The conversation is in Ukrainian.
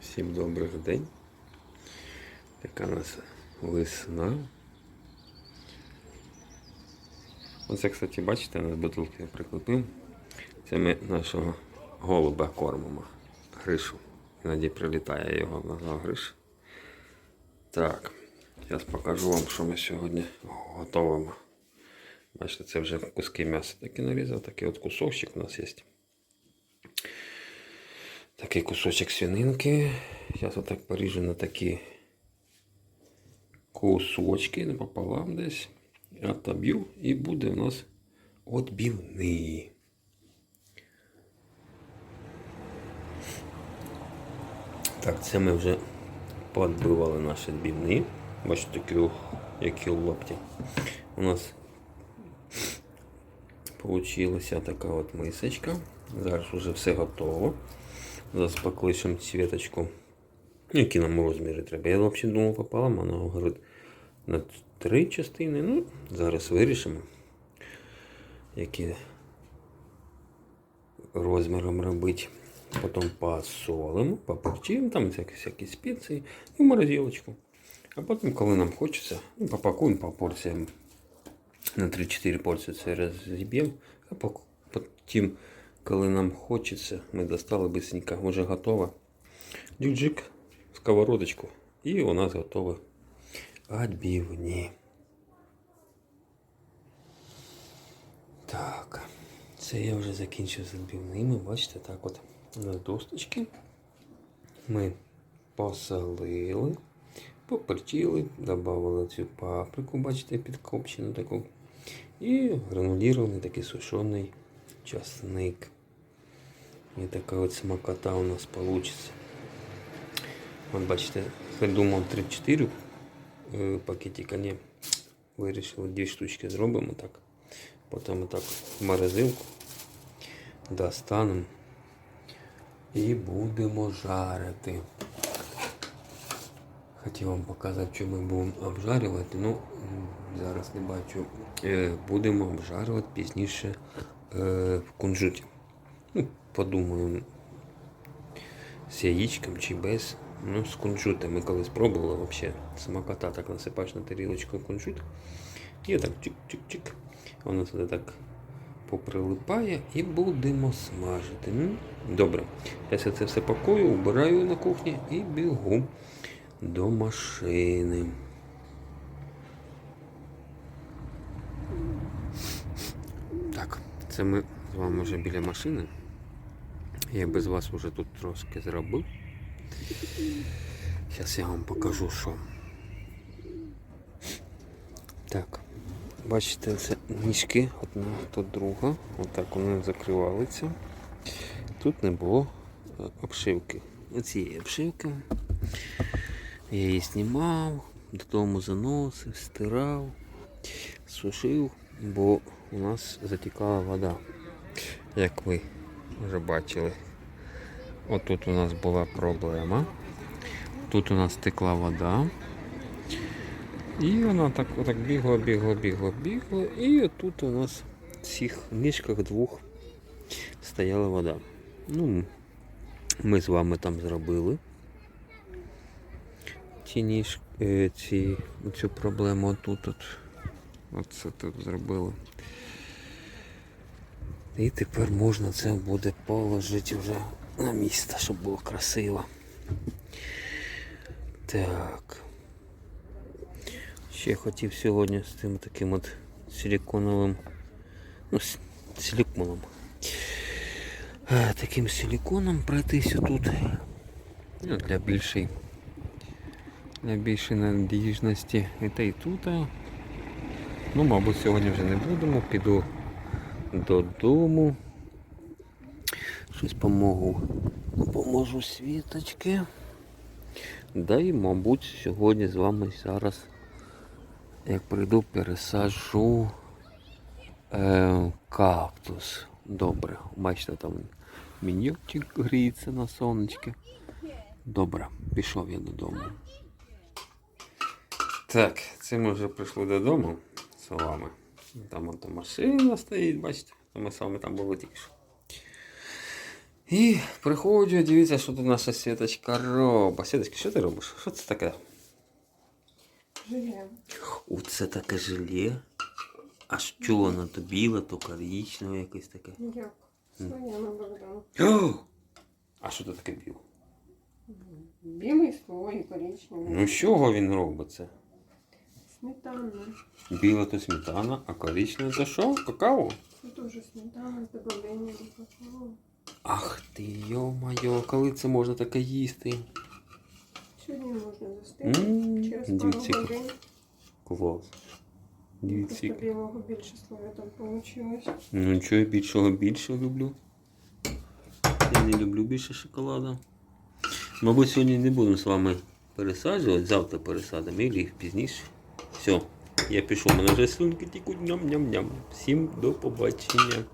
Всім добрий день. Така у нас весна. Оце, кстати, бачите, на бутилки я прикріпив. Це ми нашого голуба кормимо. Гришу. Іноді прилітає його на гриш. Так, зараз покажу вам, що ми сьогодні готуємо. Бачите, це вже куски м'яса такі нарізав. Такий от кусочок у нас є. Такий кусочок свининки. Зараз отак поріжу на такі кусочки напополам десь. Отоб'ю і буде у нас отбивний. Так, це ми вже подбивали наші відбивні. Бачите, такі, які лапті. У нас Получилася така от мисочка. Зараз вже все готово. Зараз покличемо цвіточку. Які нам розміри треба. Я взагалі думав пополам, вона говорить на три частини. Ну, зараз вирішимо, які розміром робити. Потім посолимо, поперчимо, там всякі, спеції і в морозилочку. А потім, коли нам хочеться, ну, попакуємо по порціям на 3-4 порції це розіб'ємо, а потім, коли нам хочеться, ми достали быстренько, вже готово. Джик-джик, сковородочку. І у нас готові відбивні. Так, це я вже закінчив з відбивними. Бачите, так от на досточки ми посолили, поперчили, додали цю паприку, бачите, підкопчену таку. І гранулірований такий сушений часник. І така от смакота у нас получится. От бачите, я думав 3-4 е, пакетика, ні. Вирішили 2 штучки зробимо так. Потім так в морозилку достанемо і будемо жарити. Хотів вам показати, що ми будемо обжарювати, ну м, зараз не бачу. Е, Будемо обжарювати пізніше е, в кунжуті. Ну, подумаю, з яєчком чи без. Ну, з кунжутом ми колись пробували взагалі. Смакота так насипаєш на тарілочку кунжут. І так чик-чик-чик. Воно туди так поприлипає і будемо смажити. Ну, добре. Я це все пакую, убираю на кухні і бігу до машини. Так, це ми з вами вже біля машини. Я без вас вже тут трошки зробив. Зараз я вам покажу, що. Так, бачите, це ніжки одна до друга. Отак вони закривалися. Тут не було е, обшивки. Оцієї обшивки. Я її знімав, додому заносив, стирав, сушив, бо у нас затікала вода, як ви вже бачили. Отут у нас була проблема. Тут у нас текла вода. І вона так отак бігла, бігла, бігла, бігла. І тут у нас в цих ніжках двох стояла вода. Ну, ми з вами там зробили ці ніж, е, ці, цю проблему отут от. Оце тут зробили. І тепер можна це буде положити вже на місце, щоб було красиво. Так. Ще хотів сьогодні з тим таким от силиконовим, ну, с- силиконом. Е, Таким силиконом пройтися тут ну, для більшої для більшої надіжності. І та і тут. Ну, мабуть, сьогодні вже не будемо. Піду додому. Щось помогу. Поможу світочки. Да і, мабуть, сьогодні з вами зараз, як прийду, пересаджу е, кактус. Добре. Бачите, там міньочок гріється на сонечки. Добре, пішов я додому. Так, це ми вже прийшли додому з вами. Там от машина стоїть, бачите, ми з вами там були тільки що. І приходжу, дивіться, що тут наша Світочка робить. Світочка, що ти робиш? Що це таке? Желе. Оце таке желе. А що воно то біле, то коричневе якесь таке. Як? Своя на О! А що це таке біле? Білий слой, коричневий. Ну з чого він робить це? Сметана. Біле то сметана, а коричневе це що? Какао? Це теж сметана з добавленням какао. Ах ти, йо-моє, коли це можна таке їсти? Сьогодні можна застити. М, Через пару годин. клас. Дивіться. Просто білого більше слоя там вийшло. Ну нічого, я більшого більше люблю. Я не люблю більше шоколада. Мабуть, сьогодні не будемо з вами пересаджувати, завтра пересадимо і пізніше. Все, я пішов, мене вже слюнки тікуть ням-ням-ням. Всім до побачення.